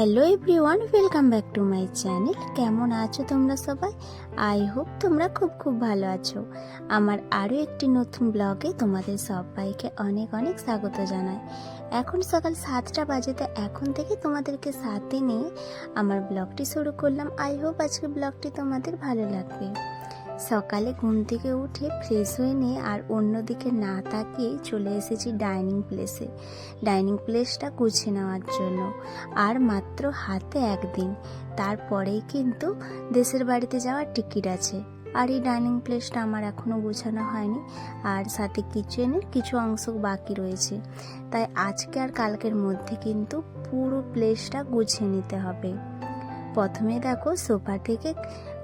Hello everyone welcome back to my channel কেমন আছো তোমরা সবাই? আই হোপ তোমরা খুব খুব ভালো আছো। আমার আরও একটি নতুন ব্লগে তোমাদের সবাইকে অনেক অনেক স্বাগত জানাই। এখন সকাল সাতটা বাজে, তো এখন থেকে তোমাদেরকে সাথে নিয়ে আমার ব্লগটি শুরু করলাম। আই হোপ আজকে ব্লগটি তোমাদের ভালো লাগবে। সকালে ঘুম থেকে উঠে ফ্রেশ হয়ে নিয়ে আর অন্যদিকে না তাকিয়ে চলে এসেছি ডাইনিং প্লেসে ডাইনিং প্লেসটা গুছিয়ে নেওয়ার জন্য। আর মাত্র হাতে একদিন। তারপরেই কিন্তু দেশের বাড়িতে যাওয়ার টিকিট আছে। আর এই ডাইনিং প্লেসটা আমার এখনও গোছানো হয়নি। আর সাথে কিচেনের কিছু অংশ বাকি রয়েছে। তাই আজকে আর কালকের মধ্যে কিন্তু পুরো প্লেসটা গুছিয়ে নিতে হবে। প্রথমে দেখো সোফা থেকে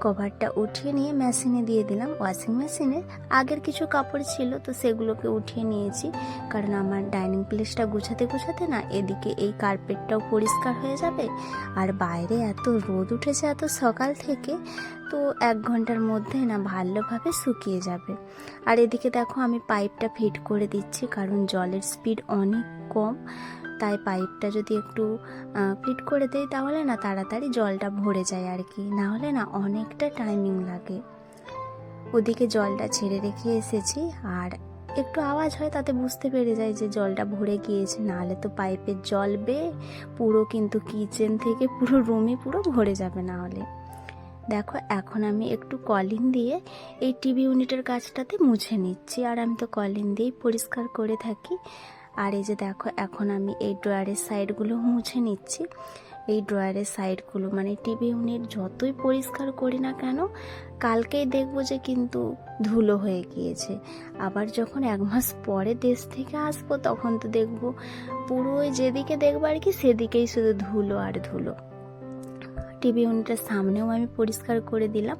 কভারটা উঠিয়ে নিয়ে মেশিনে দিয়ে দিলাম। ওয়াশিং মেশিনে আগের কিছু কাপড় ছিল, তো সেগুলোকে উঠিয়ে নিয়েছি। কারণ আমার ডাইনিং প্লেসটা গুছাতে গুছাতে না এদিকে এই কার্পেটটাও পরিষ্কার হয়ে যাবে। আর বাইরে এত রোদ উঠেছে এত সকাল থেকে, তো এক ঘণ্টার মধ্যে না ভালোভাবে শুকিয়ে যাবে। আর এদিকে দেখো আমি পাইপটা ফিট করে দিচ্ছি, কারণ জলের স্পিড অনেক কম। তাই পাইপটা যদি একটু ফিট করে দেই তাহলে না তাড়াতাড়ি জলটা ভরে যায় আর কি। না হলে না অনেকটা টাইমিং লাগে। ওদিকে জলটা ছেড়ে রেখে এসেছি আর একটু আওয়াজ হয় তাতে বুঝতে পেরে যায় যে জলটা ভরে গিয়েছে। নাহলে তো পাইপের জল বেয়ে পুরো কিন্তু কিচেন থেকে পুরো রুমে পুরো ভরে যাবে না হলে দেখো এখন আমি একটু কলিন দিয়ে এই টিভি ইউনিটের কাজটাতে মুছে নিচ্ছি। আর আমি তো কলিন দিয়েই পরিষ্কার করে থাকি। আর এই যে দেখো, এখন আমি এই ড্রয়ারের সাইডগুলো মুছে নিচ্ছি। এই ড্রয়ারের সাইডগুলো মানে টিভি ইউনিট যতই পরিষ্কার করি না কেন, কালকেই দেখব যে কিন্তু ধুলো হয়ে গিয়েছে। আবার যখন এক মাস পরে দেশ থেকে আসব, তখন তো দেখব পুরো যেদিকে দেখব আর কি, সেদিকেই শুধু ধুলো আর ধুলো। টিভি ইউনিটের সামনেও আমি পরিষ্কার করে দিলাম।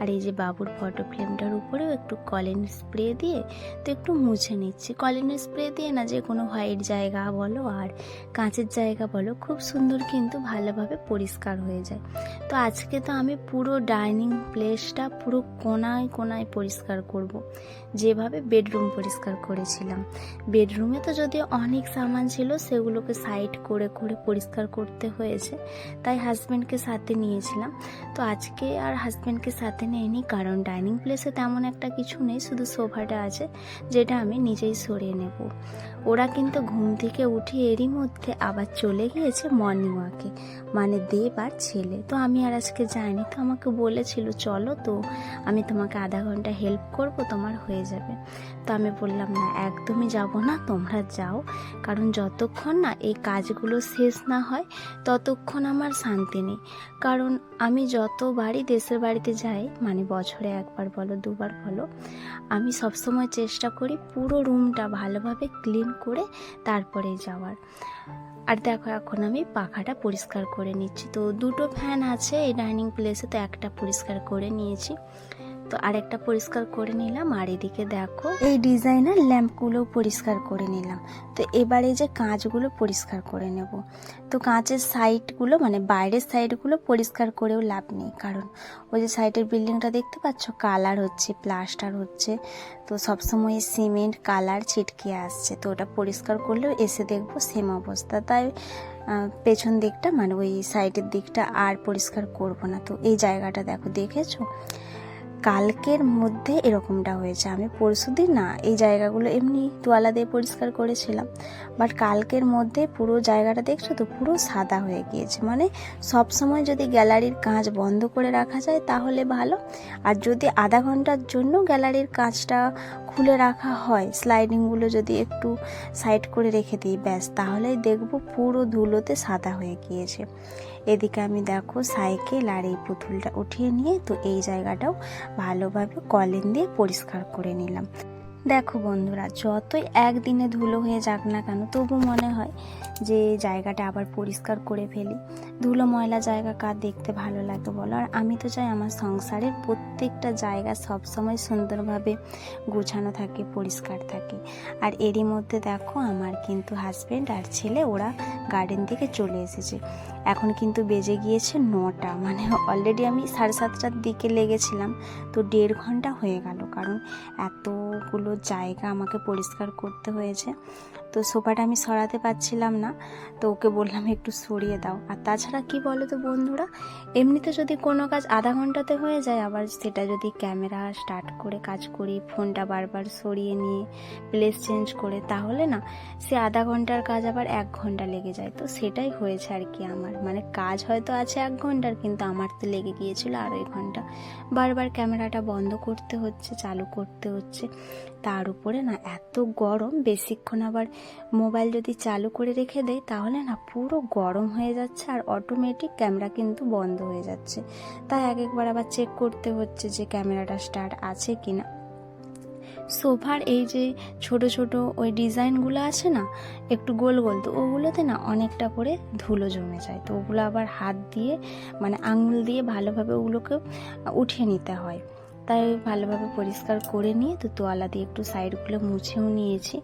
আর এই যে বাবুর ফটো ফ্রেমটার উপরেও একটু কলিন স্প্রে দিয়ে তো একটু মুছে নিচ্ছি। কলিনের স্প্রে দিয়ে না যে কোনো হোয়াইট জায়গা বলো আর কাঁচের জায়গা বলো, খুব সুন্দর কিন্তু ভালোভাবে পরিষ্কার হয়ে যায়। তো আজকে তো আমি পুরো ডাইনিং প্লেসটা পুরো কোনায় কোনায় পরিষ্কার করব। যেভাবে বেডরুম পরিষ্কার করেছিলাম। বেডরুমে তো যদিও অনেক সামান ছিল, সেগুলোকে সাইড করে করে পরিষ্কার করতে হয়েছে, তাই হাজব্যান্ডকে সাথে নিয়েছিলাম। তো আজকে আর হাজব্যান্ডকে সাথে নেয়নি কারণ ডাইনিং প্লেসে তেমন একটা কিছু নেই, শুধু সোফাটা আছে যেটা আমি নিজেই সরিয়ে নেব। ওরা কিন্তু ঘুম থেকে উঠে এরই মধ্যে আবার চলে গিয়েছে মর্নিং ওয়াকে মানে দেব আর ছেলে। তো আমি আর আজকে যাইনি, তো আমাকে বলেছিল, চলো তো, আমি তোমাকে আধা ঘণ্টা হেল্প করব, তোমার হয়ে যাবে। তো আমি বললাম, না, একদমই যাব না, তোমরা যাও। কারণ যতক্ষণ না এই কাজগুলো শেষ না হয়, ততক্ষণ আমার শান্তি নেই। কারণ আমি যতবারই দেশের বাড়িতে যাই মানে বছরে একবার বলো, দুবার বলো, আমি সবসময় চেষ্টা করি পুরো রুমটা ভালোভাবে ক্লিন করে তারপরে যাওয়ার। আর দেখো, এখন আমি পাখাটা পরিষ্কার করে নিচ্ছি। তো দুটো ফ্যান আছে, এই ডাইনিং প্লেসে তো একটা পরিষ্কার করে নিয়েছি। তো আরেকটা পরিষ্কার করে নিলাম। আর এদিকে দেখো, এই ডিজাইনার ল্যাম্পগুলো পরিষ্কার করে নিলাম। তো এবারে যে কাঁচগুলো পরিষ্কার করে নেব। তো কাঁচের সাইডগুলো মানে বাইরের সাইডগুলো পরিষ্কার করেও লাভ নেই। কারণ ওই যে সাইডের বিল্ডিংটা দেখতে পাচ্ছ, কালার হচ্ছে, প্লাস্টার হচ্ছে। তো সবসময় সিমেন্ট, কালার ছিটকে আসছে। তো ওটা পরিষ্কার করলেও এসে দেখব সেম অবস্থা। তাই পেছন দিকটা মানে ওই সাইডের দিকটা আর পরিষ্কার করব না। তো এই জায়গাটা দেখো, দেখেছ? কালকের মধ্যে এরকমটা হয়েছে। আমি পরশুদিন না, এই জায়গাগুলো এমনি তোয়ালা দিয়ে পরিষ্কার করেছিলাম। বাট কালকের মধ্যে পুরো জায়গাটা দেখছ তো, পুরো সাদা হয়ে গিয়েছে। মানে সব সময় যদি গ্যালারির কাঁচ বন্ধ করে রাখা যায় তাহলে ভালো। আর যদি আধা ঘণ্টার জন্য গ্যালারির কাঁচটা খুলে রাখা হয় স্লাইডিংগুলো যদি একটু সাইড করে রেখে দিই, ব্যাস, তাহলেই দেখব পুরো ধুলোতে সাদা হয়ে গিয়েছে। এদিকে আমি দেখো সাইকেল আর এই পুতুলটা উঠিয়ে নিয়ে তো এই জায়গাটাও ভালোভাবে কলিন দিয়ে পরিষ্কার করে নিলাম। দেখো বন্ধুরা, যতই একদিনে ধুলো হয়ে যাক না কেন, তবু মনে হয় যে জায়গাটা আবার পরিষ্কার করে ফেলি। ধুলো ময়লা জায়গা কার দেখতে ভালো লাগে বলো? আর আমি তো চাই আমার সংসারের প্রত্যেকটা জায়গা সবসময় সুন্দরভাবে গোছানো থাকে, পরিষ্কার থাকে। আর এরই মধ্যে দেখো আমার কিন্তু হাজব্যান্ড আর ছেলে ওরা গার্ডেন থেকে চলে এসেছে। এখন কিন্তু বেজে গিয়েছে নটা। মানে অলরেডি আমি সাড়ে সাতটার দিকে লেগেছিলাম, তো দেড় ঘণ্টা হয়ে গেল। কারণ এতগুলো জায়গা আমাকে পরিষ্কার করতে হয়েছে, তো সোফাটা আমি সরাতে পারছিলাম না, তো ওকে বললাম একটু সরিয়ে দাও। আর তাছাড়া কি বলো তো বন্ধুরা, এমনিতে যদি কোনো কাজ আধা ঘন্টাতে হয়ে যায়, আবার সেটা যদি ক্যামেরা স্টার্ট করে কাজ করি, ফোনটা বারবার সরিয়ে নিয়ে প্লেস চেঞ্জ করে, তাহলে না, সে আধা ঘণ্টার কাজ আবার এক ঘণ্টা লেগে যায়। তো সেটাই হয়েছে আর কি আমার। মানে কাজ হয়তো আছে এক ঘণ্টার, কিন্তু আমার তো লেগে গিয়েছিল আড়াই ঘণ্টা। বারবার ক্যামেরাটা বন্ধ করতে হচ্ছে, চালু করতে হচ্ছে। তার উপরে না এত গরম, বেশিক্ষণ আবার মোবাইল যদি চালু করে রেখে দেয় তাহলে না পুরো গরম হয়ে যাচ্ছে আর অটোমেটিক ক্যামেরা কিন্তু বন্ধ হয়ে যাচ্ছে। তাই এক একবার আবার চেক করতে হচ্ছে যে ক্যামেরাটা স্টার্ট আছে কি না সোফার এই যে ছোট ছোট ওই ডিজাইনগুলো আছে না, একটু গোল গোল, তো ওগুলোতে না অনেকটা করে ধুলো জমে যায়। তো ওগুলো আবার হাত দিয়ে মানে আঙুল দিয়ে ভালোভাবে ওগুলোকে উঠিয়ে নিতে হয়। তাই ভালোভাবে পরিষ্কার করে নিয়ে তো তোয়ালা দিয়ে একটু সাইডগুলো মুছেও নিয়েছি।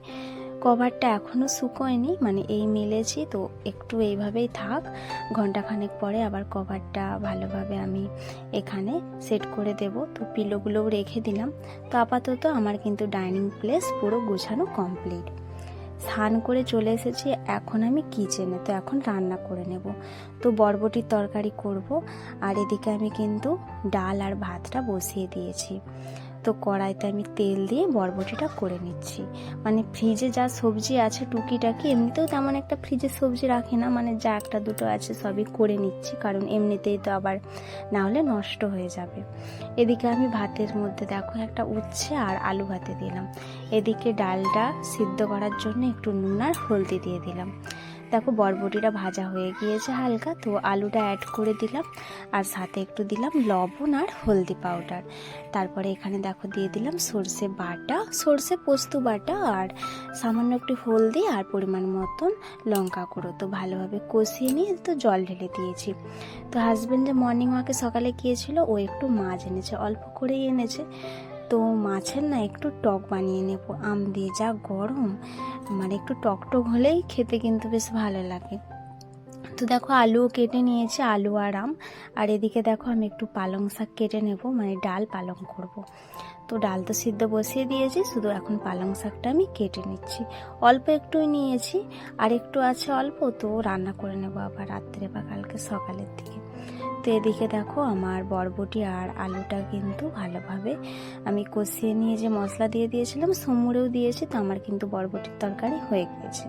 কভারটা এখনও শুকোয়নি মানে এই মেলেছি, তো একটু এইভাবেই থাক। ঘন্টাখানেক পরে আবার কভারটা ভালোভাবে আমি এখানে সেট করে দেব। তো পিলোগুলোও রেখে দিলাম। তো আপাতত আমার কিন্তু ডাইনিং প্লেস পুরো গোছানো কমপ্লিট স্নান করে চলে এসেছি, এখন আমি কিচেনে তো এখন রান্না করে নেব। তো বরবটির তরকারি করব, আর এদিকে আমি কিন্তু ডাল আর ভাতটা বসিয়ে দিয়েছি। তো কড়াইতে আমি তেল দিয়ে বরবটিটা করে নিচ্ছি। মানে ফ্রিজে যা সবজি আছে টুকিটাকি, এমনিতেও তেমন একটা ফ্রিজে সবজি রাখি না মানে যা একটা দুটো আছে সবই করে নিচ্ছি, কারণ এমনিতেই তো আবার না হলে নষ্ট হয়ে যাবে। এদিকে আমি ভাতের মধ্যে দেখো একটা উচ্ছে আর আলু ভাতে দিলাম। এদিকে ডালটা সিদ্ধ করার জন্য একটু নুন আর হলদি দিয়ে দিলাম। দেখো বরবটিটা ভাজা হয়ে গিয়েছে হালকা, তো আলুটা অ্যাড করে দিলাম। আর সাথে একটু দিলাম লবণ আর হলদি পাউডার তারপরে এখানে দেখো দিয়ে দিলাম সর্ষে বাটা, সর্ষে পোস্ত বাটা আর সামান্য একটু হলদি আর পরিমাণ মতন লঙ্কা গুঁড়ো। তো ভালোভাবে কষিয়ে নিয়ে তো জল ঢেলে দিয়েছি। তো হাজব্যান্ড যে মর্নিং ওয়াকে সকালে গিয়েছিল, ও একটু মাছ এনেছে, অল্প করেই এনেছে। তো মাছের না একটু টক বানিয়ে নেব। আম দিয়ে যা গরম মানে একটু টক টক হলেই খেতে কিন্তু বেশ ভালো লাগে। তো দেখো আলুও কেটে নিয়েছি, আলু আর আম। আর এদিকে দেখো আমি একটু পালং শাক কেটে নেব মানে ডাল পালং করব। তো ডাল তো সিদ্ধ বসিয়ে দিয়েছি, শুধু এখন পালং শাকটা আমি কেটে নিচ্ছি। অল্প একটুই নিয়েছি, আর একটু আছে অল্প, তো রান্না করে নেব আবার রাত্রে বা কালকে সকালের দিকে। তো এদিকে দেখো আমার বরবটি আর আলুটা কিন্তু ভালোভাবে আমি কষিয়ে নিয়ে যে মশলা দিয়ে দিয়েছিলাম, সমুরেও দিয়েছি, তো আমার কিন্তু বরবটির তরকারি হয়ে গিয়েছে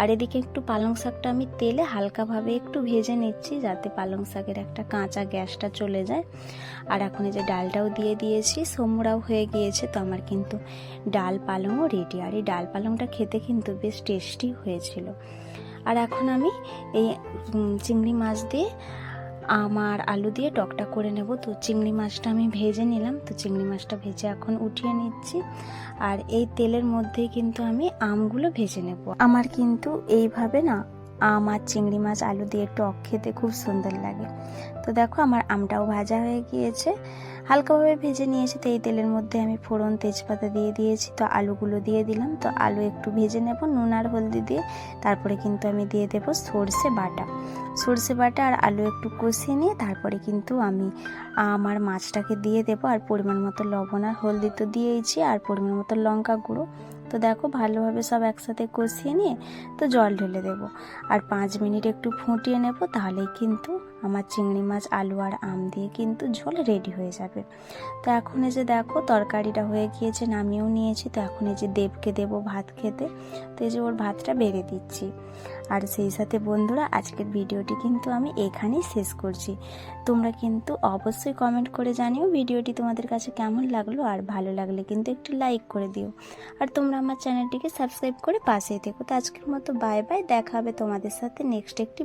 আর এদিকে একটু পালং শাকটা আমি তেলে হালকাভাবে একটু ভেজে নিচ্ছি, যাতে পালং শাকের একটা কাঁচা গ্যাসটা চলে যায়। আর এখন এই যে ডালটাও দিয়ে দিয়েছি, সমুরাও হয়ে গিয়েছে, তো আমার কিন্তু ডাল পালংও রেডি আর এই ডাল পালংটা খেতে কিন্তু বেশ টেস্টি হয়েছিল। আর এখন আমি এই চিংড়ি মাছ দিয়ে আমার আলু দিয়ে টকটা করে নেব। তো চিংড়ি মাছটা আমি ভেজে নিলাম। তো চিংড়ি মাছটা ভেজে এখন উঠিয়ে নিচ্ছি। আর এই তেলের মধ্যেই কিন্তু আমি আমগুলো ভেজে নেব। আমার কিন্তু এইভাবে না আম আর চিংড়ি মাছ, আলু দিয়ে টক খেতে খুব সুন্দর লাগে। তো দেখো আমার আমটাও ভাজা হয়ে গিয়েছে। হালকাভাবে ভেজে নিয়েছি, তো এই তেলের মধ্যে আমি ফোড়ন তেজপাতা দিয়ে দিয়েছি, তো আলুগুলো দিয়ে দিলাম। তো আলু একটু ভেজে নেব, নুন আর হলদি দিয়ে। তারপরে কিন্তু আমি দিয়ে দেবো সর্ষে বাটা। সর্ষে বাটা আর আলু একটু কষিয়ে নিয়ে তারপরে কিন্তু আমি আমার মাছটাকে দিয়ে দেবো। আর পরিমাণ মতো লবণ আর হলদি তো দিয়েইছি, আর পরিমাণ মতো লঙ্কা গুঁড়ো। তো দেখো ভালোভাবে সব একসাথে কষিয়ে নিয়ে তো জল ঢেলে দেবো। আর পাঁচ মিনিট একটু ফুটিয়ে নেব, তাহলেই কিন্তু আমার চিংড়ি মাছ, আলু আর আম দিয়ে কিন্তু ঝোল রেডি হয়ে যাবে। তো এখন এই যে দেখো, তরকারিটা হয়ে গিয়েছে, নামিয়েও নিয়েছি। তো এখন এই যে দেবকে দেবো ভাত খেতে। তো এই যে ওর ভাতটা বেড়ে দিচ্ছি। আর সেই সাথে বন্ধুরা, আজকের ভিডিওটি কিন্তু আমি এখানেই শেষ করছি। তোমরা কিন্তু অবশ্যই কমেন্ট করে জানিও ভিডিওটি তোমাদের কাছে কেমন লাগল। আর ভালো লাগলে কিন্তু একটু লাইক করে দিও। আর তোমরা আমার চ্যানেলটিকে সাবস্ক্রাইব করে পাশেই থেকো। তো আজকের মতো বাই বাই দেখা হবে তোমাদের সাথে নেক্সট একটি